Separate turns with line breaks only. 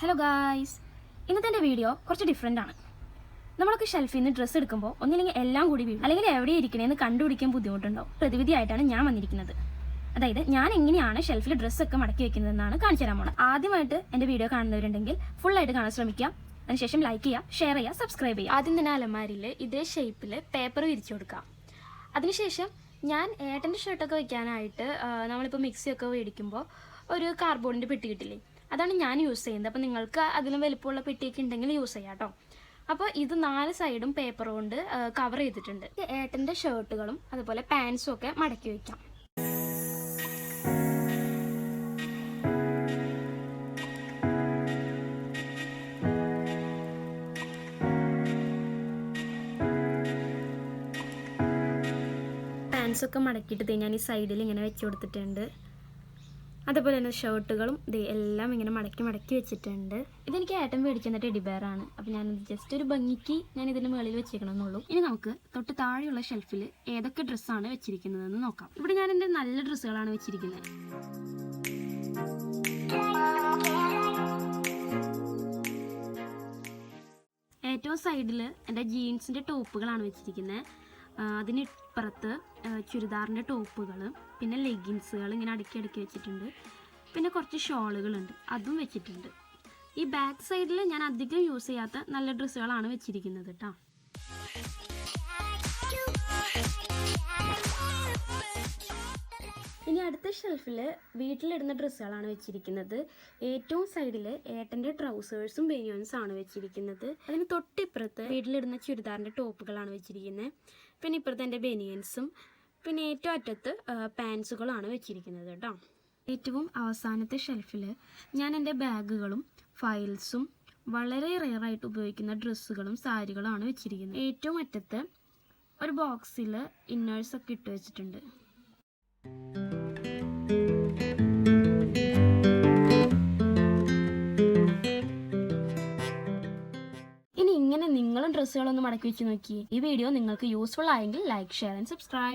Hello guys ഇന്നത്തെ എന്റെ video കുറച്ച് ഡിഫറെന്റ് ആണ്. നമ്മളൊക്കെ ഷെൽഫിൽ നിന്ന് ഡ്രസ്സ് എടുക്കുമ്പോൾ ഒന്നില്ലെങ്കിൽ എല്ലാം കൂടി വീഴും. അല്ലെങ്കിൽ എവിടെ ഇരിക്കണേന്ന് കണ്ടുപിടിക്കാൻ ബുദ്ധിമുട്ടുണ്ടാവും. പ്രതിവിധിയായിട്ടാണ് ഞാൻ വന്നിരിക്കുന്നത്. അതായത് ഞാൻ എങ്ങനെയാണ് ഷെൽഫിൽ ഡ്രസ്സൊക്കെ മടക്കി വെക്കുന്നതെന്നാണ് കാണിച്ചു തരാൻ പോകുന്നത് ആദ്യമായിട്ട് എന്റെ വീഡിയോ കാണുന്നവരുണ്ടെങ്കിൽ ഫുള്ളായിട്ട് കാണാൻ ശ്രമിക്കുക. അതിനുശേഷം ലൈക്ക് ചെയ്യുക ഷെയർ ചെയ്യുക സബ്സ്ക്രൈബ് ചെയ്യുക. ആദ്യം തന്നെ അലമാരിയിൽ ഇതേ ഷേപ്പിൽ പേപ്പർ വിരിച്ചു കൊടുക്കാം അതിനുശേഷം ഞാൻ ഏട്ടന്റെ ഷർട്ടൊക്കെ വെക്കാനായിട്ട് നമ്മളിപ്പോൾ മിക്സിയൊക്കെ മേടിക്കുമ്പോൾ ഒരു കാർബോണിന്റെ പെട്ടി കിട്ടില്ലേ? അതാണ് ഞാൻ യൂസ് ചെയ്യുന്നത്. അപ്പോൾ നിങ്ങൾക്ക് അതിലും വലിപ്പമുള്ള പെട്ടിയൊക്കെ ഉണ്ടെങ്കിൽ യൂസ് ചെയ്യാം കേട്ടോ. അപ്പോൾ ഇത് നാല് സൈഡും പേപ്പർ കൊണ്ട് കവർ ചെയ്തിട്ടുണ്ട്. ഏട്ടന്റെ ഷർട്ടുകളും അതുപോലെ പാൻസും ഒക്കെ മടക്കി വയ്ക്കാം പാൻസൊക്കെ മടക്കിയിട്ട് ഞാൻ ഈ സൈഡിൽ ഇങ്ങനെ വെച്ച് കൊടുത്തിട്ടുണ്ട്. അതുപോലെ തന്നെ ഷർട്ടുകളും ഇത് എല്ലാം ഇങ്ങനെ മടക്കി മടക്കി വെച്ചിട്ടുണ്ട്. ഇതെനിക്ക് ഏട്ടൻ മേടിക്കുന്ന ടെഡി ബെയറാണ് അപ്പോൾ ഞാൻ ജസ്റ്റ് ഒരു ഭംഗിക്ക് ഞാൻ ഇതിന്റെ മുകളിൽ വെച്ചേക്കണമെന്നുള്ളൂ. ഇനി നമുക്ക് തൊട്ട് താഴെയുള്ള ഷെൽഫിൽ ഏതൊക്കെ ഡ്രസ്സാണ് വെച്ചിരിക്കുന്നതെന്ന് നോക്കാം. ഇവിടെ ഞാൻ എന്റെ നല്ല ഡ്രസ്സുകളാണ് വെച്ചിരിക്കുന്നത്. ഏറ്റവും സൈഡിൽ എന്റെ ജീൻസിന്റെ ടോപ്പുകളാണ് വെച്ചിരിക്കുന്നത്. അതിന് ഇപ്പുറത്ത് ആ, ചുരിദാറിന്റെ ടോപ്പുകൾ പിന്നെ ലെഗിൻസുകൾ ഇങ്ങനെ അടുക്കി അടുക്കി വെച്ചിട്ടുണ്ട്. പിന്നെ കുറച്ച് ഷോളുകളുണ്ട് അതും വെച്ചിട്ടുണ്ട്. ഈ ബാക്ക് സൈഡിൽ ഞാൻ അധികം യൂസ് ചെയ്യാത്ത നല്ല ഡ്രസ്സുകളാണ് വെച്ചിരിക്കുന്നത് കേട്ടോ. ഇനി അടുത്ത ഷെൽഫിൽ വീട്ടിലിടുന്ന ഡ്രസ്സുകളാണ് വെച്ചിരിക്കുന്നത്. ഏറ്റവും സൈഡിൽ ഏട്ടന്റെ ട്രൗസേഴ്സും ബനിയൻസും ആണ് വെച്ചിരിക്കുന്നത്. അതിന് തൊട്ടിപ്പുറത്ത് വീട്ടിലിടുന്ന ചുരിദാറിന്റെ ടോപ്പുകളാണ് വെച്ചിരിക്കുന്നത്. പിന്നെ ഇപ്പുറത്ത് എന്റെ ബനിയൻസും പിന്നെ ഏറ്റവും അറ്റത്ത് പാൻസുകളാണ് വെച്ചിരിക്കുന്നത് കേട്ടോ. ഏറ്റവും അവസാനത്തെ ഷെൽഫിൽ ഞാൻ എന്റെ ബാഗുകളും ഫയൽസും വളരെ റെയറായിട്ട് ഉപയോഗിക്കുന്ന ഡ്രസ്സുകളും സാരികളുമാണ് വെച്ചിരിക്കുന്നത്. ഏറ്റവും അറ്റത്ത് ഒരു ബോക്സിൽ ഇന്നേഴ്സൊക്കെ ഇട്ട് വെച്ചിട്ടുണ്ട്. ഡ്രസ്സുകളൊന്ന് മടക്കി വെച്ച് നോക്കി. ഈ വീഡിയോ നിങ്ങൾക്ക് യൂസ്ഫുൾ ആയെങ്കിൽ ലൈക്ക് ഷെയർ ആൻഡ് സബ്സ്ക്രൈബ്